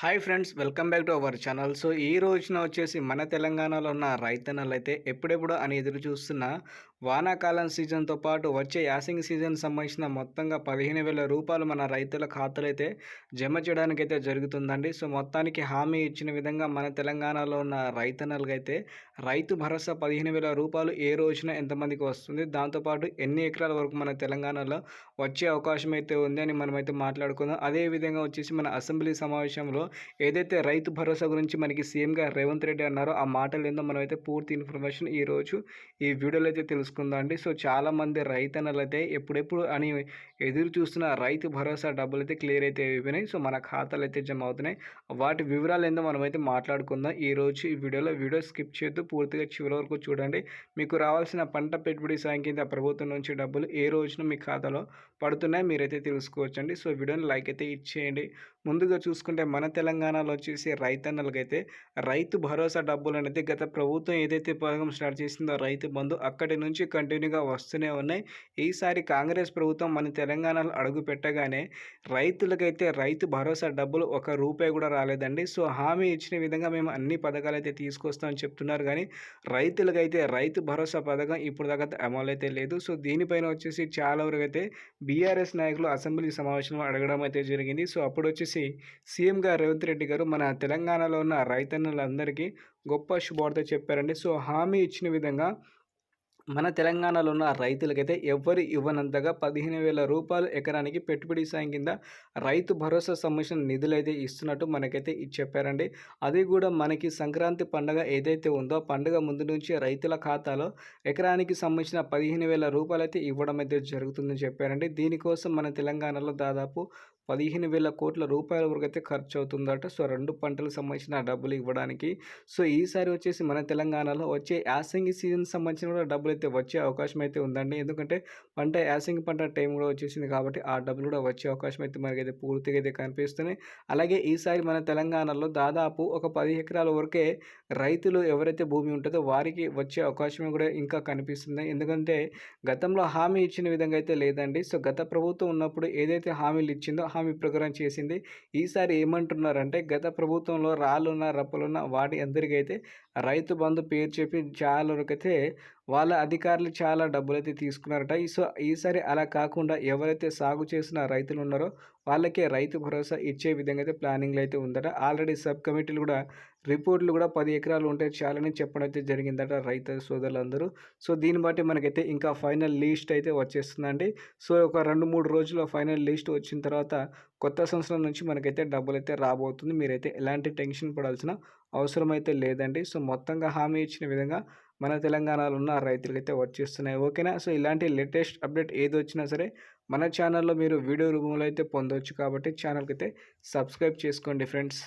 Hi friends welcome back to our channel. So ఈ రోజున వచ్చేసి మన తెలంగాణలో ఉన్న రైతన్నలు అయితే ఎప్పుడెప్పుడు అని ఎదురు చూస్తున్న వానాకాలం సీజన్తో పాటు వచ్చే యాసింగ్ సీజన్ సంబంధించిన మొత్తంగా పదిహేను వేల రూపాయలు మన రైతుల ఖాతాలు అయితే జమ చేయడానికి అయితే జరుగుతుందండి. సో మొత్తానికి హామీ ఇచ్చిన విధంగా మన తెలంగాణలో ఉన్న రైతన్నలకైతే అయితే రైతు భరోసా పదిహేను వేల రూపాయలు ఏ రోజున ఎంతమందికి వస్తుంది? దాంతోపాటు ఎన్ని ఎకరాల వరకు మన తెలంగాణలో వచ్చే అవకాశం అయితే ఉంది అని మనమైతే మాట్లాడుకుందాం. అదేవిధంగా వచ్చేసి మన అసెంబ్లీ సమావేశంలో ఏదైతే రైతు భరోసా గురించి మనకి సీఎంగా రేవంత్ రెడ్డి అన్నారో ఆ మాటలు ఏందో మనమైతే పూర్తి ఇన్ఫర్మేషన్ ఈరోజు ఈ వీడియోలో అయితే తెలుసుకుందాం అండి. సో చాలామంది రైతన్నలు అయితే ఎప్పుడెప్పుడు అని ఎదురు చూస్తున్న రైతు భరోసా డబ్బులు అయితే క్లియర్ అయితే అయిపోయినాయి. సో మన ఖాతాలు అయితే జమ అవుతున్నాయి. వాటి వివరాలు ఏందో మనమైతే మాట్లాడుకుందాం. ఈ రోజు ఈ వీడియోలో వీడియో స్కిప్ చేద్దు పూర్తిగా చివరి వరకు చూడండి. మీకు రావాల్సిన పంట పెట్టుబడి సాయం కింద ప్రభుత్వం నుంచి డబ్బులు ఏ రోజున మీ ఖాతాలో పడుతున్నాయి మీరైతే తెలుసుకోవచ్చండి. సో వీడియోని లైక్ అయితే ఇచ్చేయండి. ముందుగా చూసుకుంటే మన తెలంగాణలో వచ్చేసి రైతన్నలకైతే రైతు భరోసా డబ్బులు అనేది గత ప్రభుత్వం ఏదైతే పథకం స్టార్ట్ చేసిందో రైతు బంధు అక్కడి నుంచి కంటిన్యూగా వస్తూనే ఉన్నాయి. ఈసారి కాంగ్రెస్ ప్రభుత్వం మన తెలంగాణలో అడుగు పెట్టగానే రైతులకైతే రైతు భరోసా డబ్బులు ఒక రూపాయి కూడా రాలేదండి. సో హామీ ఇచ్చిన విధంగా మేము అన్ని పథకాలు అయితే తీసుకొస్తామని చెప్తున్నారు. కానీ రైతులకైతే రైతు భరోసా పథకం ఇప్పుడు దాకా అమలు అయితే లేదు. సో దీనిపైన వచ్చేసి చాలా వరకు అయితే బీఆర్ఎస్ నాయకులు అసెంబ్లీ సమావేశంలో అడగడం అయితే జరిగింది. సో అప్పుడు వచ్చేసి సీఎంగా రేవంత్ రెడ్డి గారు మన తెలంగాణలో ఉన్న రైతన్నులందరికీ గొప్ప శుభవార్త చెప్పారండి. సో హామీ ఇచ్చిన విధంగా మన తెలంగాణలో ఉన్న రైతులకైతే ఎవరు ఇవ్వనంతగా పదిహేను వేల రూపాయలు ఎకరానికి పెట్టుబడి సాయం కింద రైతు భరోసా సంబంధించిన నిధులు అయితే ఇస్తున్నట్టు మనకైతే చెప్పారండి. అది కూడా మనకి సంక్రాంతి పండుగ ఏదైతే ఉందో పండుగ ముందు నుంచి రైతుల ఖాతాలో ఎకరానికి సంబంధించిన పదిహేను వేల రూపాయలు అయితే ఇవ్వడం అయితే జరుగుతుందని చెప్పారండి. దీనికోసం మన తెలంగాణలో దాదాపు పదిహేను వేల కోట్ల రూపాయల వరకు అయితే ఖర్చు అవుతుందట సో రెండు పంటలకు సంబంధించిన డబ్బులు ఇవ్వడానికి. సో ఈసారి వచ్చేసి మన తెలంగాణలో వచ్చే యాసంగి సీజన్ సంబంధించిన కూడా డబ్బులు అయితే వచ్చే అవకాశం అయితే ఉందండి. ఎందుకంటే పంట యాసంగి పంట టైం కూడా వచ్చేసింది కాబట్టి ఆ డబ్బులు కూడా వచ్చే అవకాశం అయితే మనకైతే పూర్తిగా అయితే కనిపిస్తున్నాయి. అలాగే ఈసారి మన తెలంగాణలో దాదాపు ఒక పది ఎకరాల వరకే రైతులు ఎవరైతే భూమి ఉంటుందో వారికి వచ్చే అవకాశం కూడా ఇంకా కనిపిస్తుంది ఎందుకంటే గతంలో హామీ ఇచ్చిన విధంగా అయితే లేదండి. సో గత ప్రభుత్వం ఉన్నప్పుడు ఏదైతే హామీలు ఇచ్చిందో హామీ ప్రకారం చేసింది. ఈసారి ఏమంటున్నారంటే గత ప్రభుత్వంలో రాళ్ళున్న రప్పలున్న వాటి అందరికైతే రైతు బంధు పేరు చెప్పి చాలా వరకైతే వాళ్ళ అధికారులు చాలా డబ్బులు అయితే తీసుకున్నారట. సో ఈసారి అలా కాకుండా ఎవరైతే సాగు చేసిన రైతులు ఉన్నారో వాళ్ళకే రైతు భరోసా ఇచ్చే విధంగా అయితే ప్లానింగ్లో అయితే ఉందట. ఆల్రెడీ సబ్ కమిటీలు కూడా రిపోర్ట్లు కూడా పది ఎకరాలు ఉంటే చాలని చెప్పడం అయితే జరిగిందట రైతు సోదరులందరూ. సో దీన్ని బట్టి మనకైతే ఇంకా ఫైనల్ లిస్ట్ అయితే వచ్చేస్తుందండి. సో ఒక రెండు మూడు రోజుల్లో ఫైనల్ లిస్ట్ వచ్చిన తర్వాత కొత్త సంవత్సరం నుంచి మనకైతే డబ్బులు అయితే రాబోతుంది. మీరైతే ఎలాంటి టెన్షన్ పడాల్సిన అవసరం అయితే లేదండి. సో మొత్తంగా హామీ ఇచ్చిన విధంగా మన తెలంగాణలో ఉన్న రైతులకైతే వచ్చేస్తున్నాయి. ఓకేనా? సో ఇలాంటి లేటెస్ట్ అప్డేట్ ఏది వచ్చినా సరే మన ఛానల్లో మీరు వీడియో రూపంలో అయితే పొందవచ్చు కాబట్టి ఛానల్కి అయితే సబ్స్క్రైబ్ చేసుకోండి ఫ్రెండ్స్.